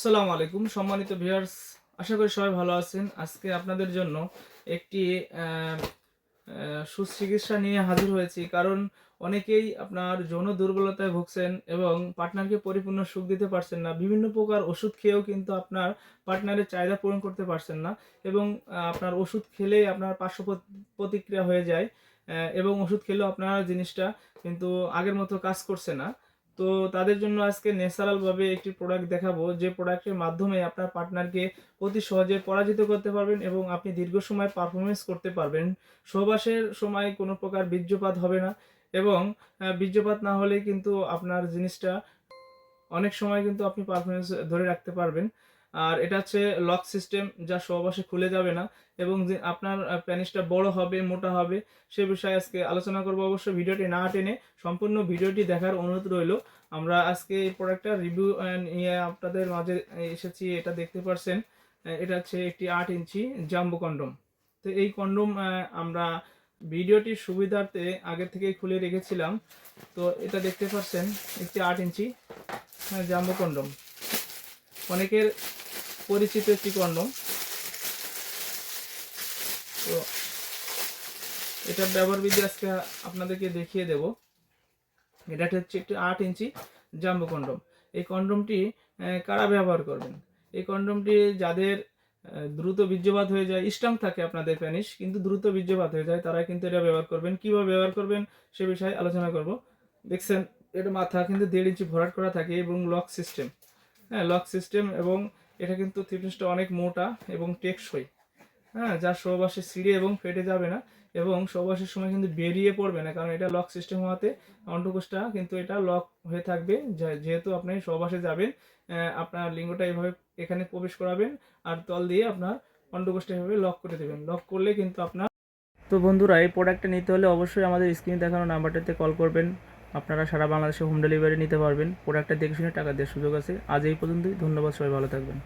আসসালামু আলাইকুম, সম্মানিত ভিউয়ার্স আশা করি সবাই ভালো আছেন। আজকে আপনাদের জন্য একটি সুচিকিৎসা নিয়ে হাজির হয়েছি, কারণ অনেকেই আপনার যৌন দুর্বলতায় ভুগছেন এবং পার্টনারকে পরিপূর্ণ সুখ দিতে পারছেন না। বিভিন্ন প্রকার ওষুধ খেয়েও কিন্তু আপনার পার্টনারের চাহিদা পূরণ করতে পারছেন না এবং আপনার ওষুধ খেলেই আপনার পার্শ্ব প্রতিক্রিয়া হয়ে যায় এবং ওষুধ খেলেও আপনার জিনিসটা কিন্তু আগের মতো কাজ করছে না। তো তাদের জন্য আজকে ন্যাচারালভাবে একটি প্রোডাক্ট দেখাবো। যে প্রোডাক্টের মাধ্যমে আপনার পার্টনারকে অতি সহজে পরাজিত করতে পারবেন এবং আপনি দীর্ঘ সময় পারফরমেন্স করতে পারবেন। সহবাসের সময় কোনো প্রকার বীর্যপাত হবে না এবং বীর্যপাত না হলে কিন্তু আপনার জিনিসটা অনেক সময় কিন্তু আপনি পারফরমেন্স ধরে রাখতে পারবেন। আর এটা হচ্ছে লক সিস্টেম যা সহবাসে খুলে যাবে না। এবং যে আপনার প্যানিসটা বড় হবে, মোটা হবে, সে বিষয়ে আজকে আলোচনা করব অবশ্য ভিডিওটি না টেনে। সম্পূর্ণ ভিডিওটি দেখার অনুরোধ রইল। আমরা আজকে এই প্রোডাক্টটা রিভিউ নিয়ে আপনাদের মাঝে এসেছি, এটা দেখতে পারছেন। এটা হচ্ছে একটি আট ইঞ্চি জাম্বো কন্ডম। তো এই কন্ডম আমরা ভিডিওটির সুবিধার্থে আগে থেকেই খুলে রেখেছিলাম। তো এটা দেখতে পাচ্ছেন একটি আট ইঞ্চি জাম্বো কন্ডম। অনেকের পরিচিত একটি কন্ডম তো এটা ব্যবহার বিধি আজকে আপনাদেরকে দেখিয়ে দেব। এটা হচ্ছে একটি আট ইঞ্চি জাম্বো কন্ডম। এই কন্ডমটি কারা ব্যবহার করবেন? এই কন্ডমটি যাদের দ্রুত বীর্যপাত হয়ে যায় স্ট্রং থাকে আপনাদের প্যানিস কিন্তু দ্রুত বীর্যপাত হয়ে যায়, তারা কিন্তু এটা ব্যবহার করবেন। কীভাবে ব্যবহার করবেন সে বিষয়ে আলোচনা করব। দেখছেন, এটা মাথা কিন্তু দেড় ইঞ্চি ভরাট করা থাকে এবং লক সিস্টেম। হ্যাঁ লক সিস্টেম এবং এটা কিন্তু থিকনেসটা অনেক মোটা এবং টেকসই। হ্যাঁ যা সহবাসে ছিঁড়ে এবং ফেটে যাবে না এবং সহবাসের সময় কিন্তু বেরিয়ে পড়বে না, কারণ এটা লক সিস্টেম হওয়াতে অন্ডকোষটা কিন্তু এটা লক হয়ে থাকবে। যেহেতু আপনি সহবাসে যাবেন আপনার লিঙ্গটা এভাবে এখানে প্রবেশ করাবেন আর তল দিয়ে আপনার অন্ডকোষটা এভাবে লক করে দেবেন। লক করলে কিন্তু আপনার তো বন্ধুরা, এই প্রোডাক্টটা নিতে হলে অবশ্যই আমাদের স্ক্রিনে দেখানো নাম্বারটাতে কল করবেন। আপনারা সারা বাংলাদেশে হোম ডেলিভারি নিতে পারবেন। প্রোডাক্টটা দেখে শুনে টাকা দেওয়ার সুযোগ আছে। আজ এই পর্যন্তই। ধন্যবাদ, সবাই ভালো থাকবেন।